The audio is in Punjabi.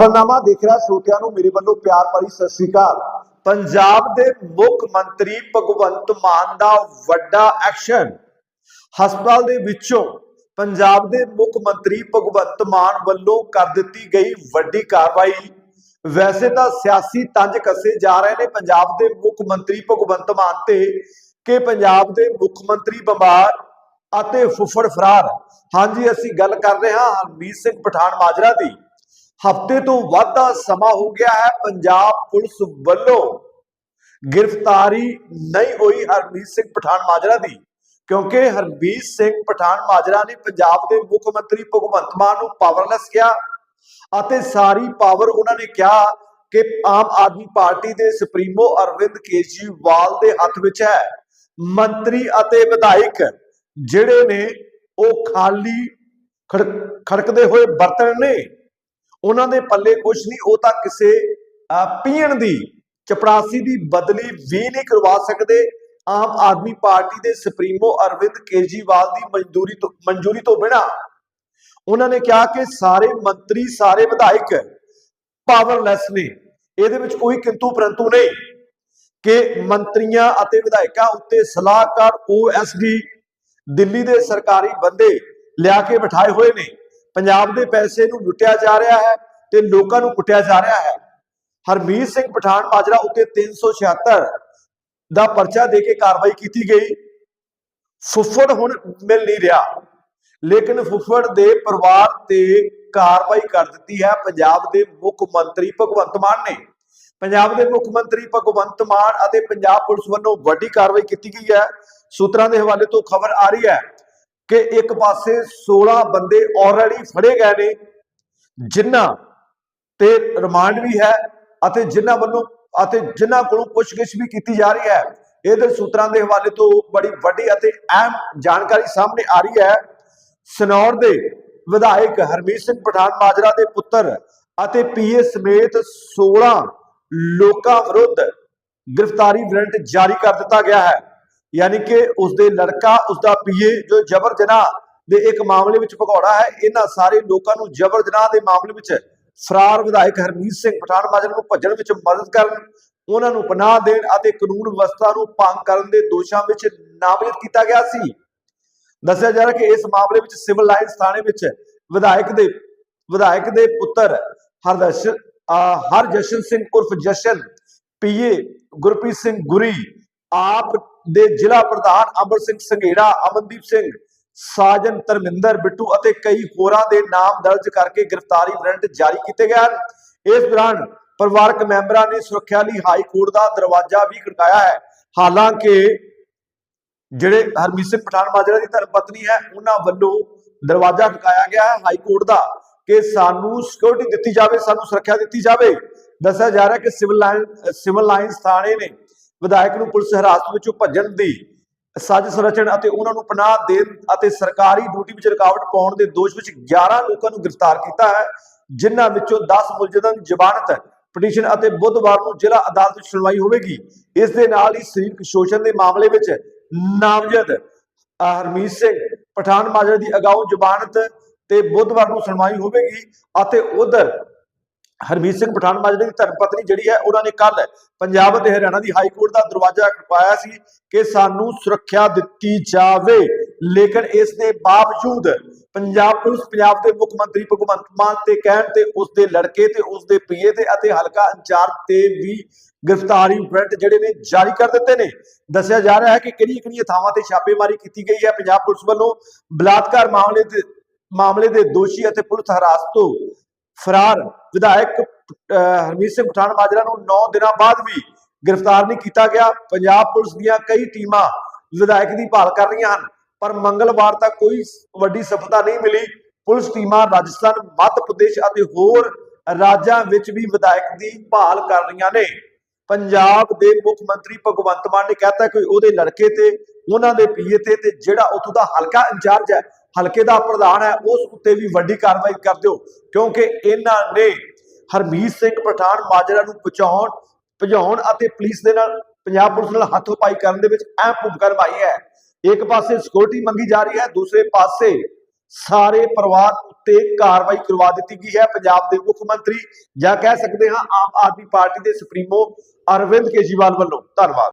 ਖਬਰਨਾਮਾ ਦੇਖ ਰਿਹਾ ਸਰੋਤਿਆਂ ਨੂੰ, ਮੇਰੇ ਵੱਲੋਂ ਪਿਆਰ ਭਰੀ ਸਤਿ ਸ੍ਰੀ ਅਕਾਲ। ਪੰਜਾਬ ਦੇ ਮੁੱਖ ਮੰਤਰੀ ਭਗਵੰਤ ਮਾਨ ਦਾ ਵੱਡਾ ਐਕਸ਼ਨ। ਹਸਪਤਾਲ ਦੇ ਵਿੱਚੋਂ ਪੰਜਾਬ ਦੇ ਮੁੱਖ ਮੰਤਰੀ ਭਗਵੰਤ ਮਾਨ ਵੱਲੋਂ ਕਰ ਦਿੱਤੀ ਗਈ ਵੱਡੀ ਕਾਰਵਾਈ। ਵੈਸੇ ਤਾਂ ਸਿਆਸੀ ਤੰਜ ਕੱਸੇ ਜਾ ਰਹੇ ਨੇ ਪੰਜਾਬ ਦੇ ਮੁੱਖ ਮੰਤਰੀ ਭਗਵੰਤ ਮਾਨ ਤੇ ਕਿ ਪੰਜਾਬ ਦੇ ਮੁੱਖ ਮੰਤਰੀ ਬਿਮਾਰ ਅਤੇ ਫੁੱਫੜ ਫਰਾਰ। ਹਾਂਜੀ, ਅਸੀਂ ਗੱਲ ਕਰ ਰਹੇ ਹਾਂ ਹਰਮੀਤ ਸਿੰਘ ਪਠਾਨ ਮਾਜਰਾ ਦੀ। ਹਫ਼ਤੇ ਤੋਂ ਵੱਧ ਦਾ ਸਮਾਂ ਹੋ ਗਿਆ ਹੈ। ਪੰਜਾਬ ਪੁਲਿਸ ਵੱਲੋਂ ਗ੍ਰਿਫਤਾਰੀ ਨਹੀਂ ਹੋਈ ਹਰਮੀਤ ਸਿੰਘ ਪਠਾਨ ਮਾਜਰਾ ਦੀ, ਕਿਉਂਕਿ ਹਰਮੀਤ ਸਿੰਘ ਪਠਾਨ ਮਾਜਰਾ ਨੇ ਪੰਜਾਬ ਦੇ ਮੁੱਖ ਮੰਤਰੀ ਭਗਵੰਤ ਮਾਨ ਨੂੰ ਪਾਵਰਲੈਸ ਕਿਹਾ ਅਤੇ ਸਾਰੀ ਪਾਵਰ ਉਹਨਾਂ ਨੇ ਕਿਹਾ ਕਿ ਆਮ ਆਦਮੀ ਪਾਰਟੀ ਦੇ ਸੁਪਰੀਮੋ ਅਰਵਿੰਦ ਕੇਜਰੀਵਾਲ ਦੇ ਹੱਥ ਵਿੱਚ ਹੈ। ਮੰਤਰੀ ਅਤੇ ਵਿਧਾਇਕ ਜਿਹੜੇ ਨੇ, ਉਹ ਖਾਲੀ ਖੜਕ- ਖੜਕਦੇ ਹੋਏ ਬਰਤਨ ਨੇ। ਉਹਨਾਂ ਦੇ ਪੱਲੇ ਕੁਝ ਨਹੀਂ, ਉਹ ਤਾਂ ਕਿਸੇ ਪੀਣ ਦੀ, ਚਪੜਾਸੀ ਦੀ ਬਦਲੀ ਵੀ ਨਹੀਂ ਕਰਵਾ ਸਕਦੇ। ਆਮ ਆਦਮੀ ਪਾਰਟੀ ਦੇ ਸੁਪਰੀਮੋ ਅਰਵਿੰਦ ਕੇਜਰੀਵਾਲ ਦੀ ਮਨਜ਼ੂਰੀ ਤੋਂ ਮਨਜ਼ੂਰੀ ਤੋਂ ਬਿਨਾ ਉਹਨਾਂ ਨੇ ਕਿਹਾ ਕਿ ਸਾਰੇ ਮੰਤਰੀ, ਸਾਰੇ ਵਿਧਾਇਕ ਪਾਵਰਲੈਸ ਨੇ। ਇਹਦੇ ਵਿੱਚ ਕੋਈ ਕਿੰਤੂ ਪਰੰਤੂ ਨਹੀਂ ਕਿ ਮੰਤਰੀਆਂ ਅਤੇ ਵਿਧਾਇਕਾਂ ਉੱਤੇ ਸਲਾਹਕਾਰ ਓਐਸਡੀ ਦਿੱਲੀ ਦੇ ਸਰਕਾਰੀ ਬੰਦੇ ਲਿਆ ਕੇ ਬਿਠਾਏ ਹੋਏ ਨੇ। ਪੰਜਾਬ ਦੇ ਪੈਸੇ ਨੂੰ ਲੁੱਟਿਆ ਜਾ ਰਿਹਾ ਹੈ ਤੇ ਲੋਕਾਂ ਨੂੰ ਕੁੱਟਿਆ ਜਾ ਰਿਹਾ ਹੈ। ਹਰਮੀਤ ਸਿੰਘ ਪਠਾਨ ਮਾਜਰਾ ਉੱਤੇ 376 ਦਾ ਪਰਚਾ ਦੇ ਕੇ ਕਾਰਵਾਈ ਕੀਤੀ ਗਈ। ਫੁੱਫੜ ਹੁਣ ਮਿਲ ਨਹੀਂ ਰਿਹਾ। ਲੇਕਿਨ ਫੁੱਫੜ ਦੇ ਪਰਿਵਾਰ ਤੇ ਕਾਰਵਾਈ ਕਰ ਦਿੱਤੀ ਹੈ। ਪੰਜਾਬ ਦੇ ਮੁੱਖ ਮੰਤਰੀ ਭਗਵੰਤ ਮਾਨ ਨੇ। ਪੰਜਾਬ ਦੇ ਮੁੱਖ ਮੰਤਰੀ ਭਗਵੰਤ ਮਾਨ ਅਤੇ ਪੰਜਾਬ ਪੁਲਿਸ ਵੱਲੋਂ ਵੱਡੀ ਕਾਰਵਾਈ ਕੀਤੀ ਗਈ ਹੈ। ਸੂਤਰਾਂ ਦੇ ਹਵਾਲੇ ਤੋਂ ਖਬਰ ਆ ਰਹੀ ਹੈ ਕਿ ਇੱਕ ਪਾਸੇ 16 ਬੰਦੇ ਆਲਰੇਡੀ ਫੜੇ ਗਏ ਨੇ ਜਿਨ੍ਹਾਂ ਤੇ ਰਿਮਾਂਡ ਵੀ ਹੈ ਅਤੇ ਜਿਨ੍ਹਾਂ ਵੱਲੋਂ ਅਤੇ ਜਿਨ੍ਹਾਂ ਕੋਲੋਂ ਪੁੱਛਗਿੱਛ ਵੀ ਕੀਤੀ ਜਾ ਰਹੀ ਹੈ, ਇਹਦੇ ਸੂਤਰਾਂ ਦੇ ਹਵਾਲੇ ਤੋਂ ਬੜੀ ਵੱਡੀ ਅਤੇ ਅਹਿਮ ਜਾਣਕਾਰੀ ਸਾਹਮਣੇ ਆ ਰਹੀ ਹੈ। ਸਨੌਰ ਦੇ ਵਿਧਾਇਕ ਹਰਮੀਤ ਸਿੰਘ ਪਠਾਨ ਮਾਜਰਾ ਦੇ ਪੁੱਤਰ ਅਤੇ ਪੀਏ ਸਮੇਤ 16 ਲੋਕਾਂ ਵਿਰੁੱਧ ਗ੍ਰਿਫਤਾਰੀ ਵਾਰੰਟ ਜਾਰੀ ਕਰ ਦਿੱਤਾ ਗਿਆ ਹੈ। ਯਾਨੀ ਕਿ ਉਸ ਦੇ ਲੜਕਾ ਉਸ ਦਾ ਪੀਏ ਜੋ ਜਬਰ ਜਨਾਹ ਦੇ ਇੱਕ ਮਾਮਲੇ ਵਿੱਚ ਭਗੌੜਾ ਹੈ, ਇਹਨਾਂ ਸਾਰੇ ਲੋਕਾਂ ਨੂੰ ਜਬਰ ਜਨਾਹ ਦੇ ਮਾਮਲੇ ਵਿੱਚ ਫਰਾਰ ਵਿਧਾਇਕ ਹਰਮੀਤ ਸਿੰਘ ਪਠਾਨ ਮਾਜਰਾ ਨੂੰ ਭੱਜਣ ਵਿੱਚ ਮਦਦ ਕਰਨ, ਉਹਨਾਂ ਨੂੰ ਪਨਾਹ ਦੇਣ ਅਤੇ ਕਾਨੂੰਨ ਵਿਵਸਥਾ ਨੂੰ ਭੰਗ ਕਰਨ ਦੇ ਦੋਸ਼ਾਂ ਵਿੱਚ ਨਾਮਜ਼ਦ ਕੀਤਾ ਗਿਆ ਸੀ। ਦੱਸਿਆ ਜਾ ਰਿਹਾ ਕਿ ਇਸ ਮਾਮਲੇ ਵਿੱਚ ਸਿਵਲ ਲਾਈਨਸ ਥਾਣੇ ਵਿੱਚ ਵਿਧਾਇਕ ਦੇ ਵਿਧਾਇਕ ਦੇ ਪੁੱਤਰ ਹਰਦਰਸ਼ਨ ਅਹ ਹਰਜਸ਼ਨ ਸਿੰਘ ਉਰਫ ਜਸ਼ਨ, ਪੀਏ ਗੁਰਪ੍ਰੀਤ ਸਿੰਘ ਗੁਰੀ ਆਪ ਦੇ ਜ਼ਿਲ੍ਹਾ ਪ੍ਰਧਾਨ ਅਮਰ ਸਿੰਘ ਸੰਘੇੜਾ, ਅਮਨਦੀਪ ਸਿੰਘ, ਸਾਜਨ ਧਰਮਿੰਦਰ ਬਿੱਟੂ ਅਤੇ ਕਈ ਹੋਰਾਂ ਦੇ ਨਾਮ ਦਰਜ ਕਰਕੇ ਗ੍ਰਿਫਤਾਰੀ ਵਾਰੰਟ ਜਾਰੀ ਕੀਤੇ ਗਏ ਹਨ। ਇਸ ਦੌਰਾਨ ਪਰਿਵਾਰਕ ਮੈਂਬਰਾਂ ਨੇ ਸੁਰੱਖਿਆ ਲਈ ਹਾਈ ਕੋਰਟ ਦਾ ਦਰਵਾਜ਼ਾ ਵੀ ਖੜਕਾਇਆ ਹੈ। ਹਾਲਾਂਕਿ ਜਿਹੜੇ ਹਰਮੀਤ ਸਿੰਘ ਪਠਾਨ ਮਾਜਰਾ ਦੀ ਧਰਮ ਪਤਨੀ ਹੈ, ਉਹਨਾਂ ਵੱਲੋਂ ਦਰਵਾਜ਼ਾ ਖੜਕਾਇਆ ਗਿਆ ਹੈ। ਹਾਈ ਕੋਰਟ ਦਾ ਕਿ ਸਾਨੂੰ ਸਿਕਿਉਰਿਟੀ ਦਿੱਤੀ ਜਾਵੇ, ਸਾਨੂੰ ਸੁਰੱਖਿਆ ਦਿੱਤੀ ਜਾਵੇ। ਦੱਸਿਆ ਜਾ ਰਿਹਾ ਕਿ ਸਿਵਲ ਲਾਈਨ, ਸਿਵਲ ਲਾਈਨਸ ਥਾਣੇ ਨੇ ਵਿਧਾਇਕ ਨੂੰ ਪੁਲਿਸ ਹਿਰਾਸਤ ਵਿੱਚੋਂ ਭੱਜਣ ਦੀ ਸਾਜ਼ਿਸ਼ ਰਚਣ ਅਤੇ ਉਹਨਾਂ ਨੂੰ ਪਨਾਹ ਦੇਣ ਅਤੇ ਸਰਕਾਰੀ ਡਿਊਟੀ ਵਿੱਚ ਰੁਕਾਵਟ ਪਾਉਣ ਦੇ ਦੋਸ਼ ਵਿੱਚ 11 ਲੋਕਾਂ ਨੂੰ ਗ੍ਰਿਫਤਾਰ ਕੀਤਾ ਹੈ, ਜਿਨ੍ਹਾਂ ਵਿੱਚੋਂ 10 ਮੁਲਜ਼ਮਾਂ ਦੀ ਜ਼ਮਾਨਤ ਪਟੀਸ਼ਨ ਅਤੇ ਬੁੱਧਵਾਰ ਨੂੰ ਜ਼ਿਲ੍ਹਾ ਅਦਾਲਤ ਵਿੱਚ ਸੁਣਵਾਈ ਹੋਵੇਗੀ। ਇਸ ਦੇ ਨਾਲ ਹੀ ਸਰੀਰਕ ਸ਼ੋਸ਼ਣ ਦੇ ਮਾਮਲੇ ਵਿੱਚ ਨਾਮਜ਼ਦ ਹਰਮੀਤ ਸਿੰਘ, ਪਠਾਨ ਮਾਜਰਾ ਦੀ ਅਗਾਊਂ ਜ਼ਮਾਨਤ ਤੇ ਬੁੱਧਵਾਰ ਨੂੰ ਸੁਣਵਾਈ ਹੋਵੇਗੀ ਅਤੇ ਉਧਰ ਹਰਮੀਤ ਸਿੰਘ ਪਠਾਨ ਮਾਜਰਾ ਦੀ ਧਰਮ ਪਤਨੀ ਜਿਹੜੀ ਹੈ, ਉਹਨਾਂ ਨੇ ਕੱਲ ਪੰਜਾਬ ਅਤੇ ਹਰਿਆਣਾ ਦੀ ਹਾਈ ਕੋਰਟ ਦਾ ਦਰਵਾਜ਼ਾ ਖੜਕਾਇਆ ਸੀ ਕਿ ਸਾਨੂੰ ਸੁਰੱਖਿਆ ਦਿੱਤੀ ਜਾਵੇ। ਲੇਕਿਨ ਇਸ ਦੇ ਬਾਵਜੂਦ ਪੰਜਾਬ ਪੁਲਿਸ, ਪੰਜਾਬ ਦੇ ਮੁੱਖ ਮੰਤਰੀ ਭਗਵੰਤ ਮਾਨ ਤੇ ਕਹਿਣ ਤੇ ਉਸ ਦੇ ਲੜਕੇ ਤੇ ਉਸ ਦੇ ਪੀਏ ਤੇ ਅਤੇ ਹਲਕਾ ਇੰਚਾਰਜ ਤੇ ਵੀ ਗ੍ਰਿਫਤਾਰੀ ਵਾਰੰਟ ਜਿਹੜੇ ਨੇ ਜਾਰੀ ਕਰ ਦਿੱਤੇ ਨੇ। ਦੱਸਿਆ ਜਾ ਰਿਹਾ ਹੈ ਕਿ ਕਿਹੜੀਆਂ ਕਿਹੜੀਆਂ ਥਾਵਾਂ ਤੇ ਛਾਪੇਮਾਰੀ ਕੀਤੀ ਗਈ ਹੈ। ਪੰਜਾਬ ਪੁਲਿਸ ਵੱਲੋਂ ਬਲਾਤਕਾਰ ਮਾਮਲੇ ਦੇ ਮਾਮਲੇ ਦੇ ਦੋਸ਼ੀ ਅਤੇ ਪੁਲਿਸ ਹਰਾਸਤ ਤੋਂ ਫਰਾਰ ਵਿਧਾਇਕ ਹਰਮੀਤ ਸਿੰਘ ਪਠਾਨ ਮਾਜਰਾ ਨੂੰ 9 ਦਿਨਾਂ ਬਾਅਦ ਵੀ ਗ੍ਰਿਫਤਾਰ ਨਹੀਂ ਕੀਤਾ ਗਿਆ। ਪੰਜਾਬ ਪੁਲਿਸ ਦੀਆਂ ਕਈ ਟੀਮਾਂ ਵਿਧਾਇਕ ਦੀ ਭਾਲ ਕਰ ਰਹੀਆਂ ਹਨ, ਪਰ ਮੰਗਲਵਾਰ ਤੱਕ ਕੋਈ ਵੱਡੀ ਸਫਲਤਾ ਨਹੀਂ ਮਿਲੀ। ਪੁਲਿਸ ਟੀਮਾਂ ਰਾਜਸਥਾਨ, ਮੱਧ ਪ੍ਰਦੇਸ਼ ਅਤੇ ਹੋਰ ਰਾਜਾਂ ਵਿੱਚ ਵੀ ਵਿਧਾਇਕ ਦੀ ਭਾਲ ਕਰ ਰਹੀਆਂ ਨੇ। ਪੰਜਾਬ ਦੇ ਮੁੱਖ ਮੰਤਰੀ ਭਗਵੰਤ ਮਾਨ ਨੇ ਕਹਿਤਾ ਕਿ ਉਹਦੇ ਲੜਕੇ ਤੇ, ਉਹਨਾਂ ਦੇ ਪੀਏ ਤੇ ਤੇ ਜਿਹੜਾ ਉੱਥੋਂ ਦਾ ਹਲਕਾ ਇੰਚਾਰਜ ਹੈ ਹਲਕੇ ਦਾ ਪ੍ਰਧਾਨ ਹੈ, ਉਸ ਉੱਤੇ ਵੀ ਵੱਡੀ ਕਾਰਵਾਈ ਕਰ ਦਿਓ, ਕਿਉਂਕਿ ਇਹਨਾਂ ਨੇ ਹਰਮੀਤ ਸਿੰਘ ਪਠਾਨ ਮਾਜਰਾ ਨੂੰ ਬਚਾਉਣ, ਭਜਾਉਣ ਅਤੇ ਪੁਲਿਸ ਦੇ ਨਾਲ, ਪੰਜਾਬ ਪੁਲਿਸ ਨਾਲ ਹੱਥੋਂ ਪਾਈ ਕਰਨ ਦੇ ਵਿੱਚ ਅਹਿਮ ਭੂਮਿਕਾ ਨਿਭਾਈ ਹੈ। ਇੱਕ ਪਾਸੇ ਸਿਕਿਉਰਿਟੀ ਮੰਗੀ ਜਾ ਰਹੀ ਹੈ, ਦੂਸਰੇ ਪਾਸੇ ਸਾਰੇ ਪਰਿਵਾਰ ਉੱਤੇ ਕਾਰਵਾਈ ਕਰਵਾ ਦਿੱਤੀ ਗਈ ਹੈ। ਪੰਜਾਬ ਦੇ ਮੁੱਖ ਮੰਤਰੀ ਜਾਂ ਕਹਿ ਸਕਦੇ ਹਾਂ, ਆਮ ਆਦਮੀ ਪਾਰਟੀ ਦੇ ਸੁਪਰੀਮੋ ਅਰਵਿੰਦ ਕੇਜਰੀਵਾਲ ਵੱਲੋਂ। ਧੰਨਵਾਦ।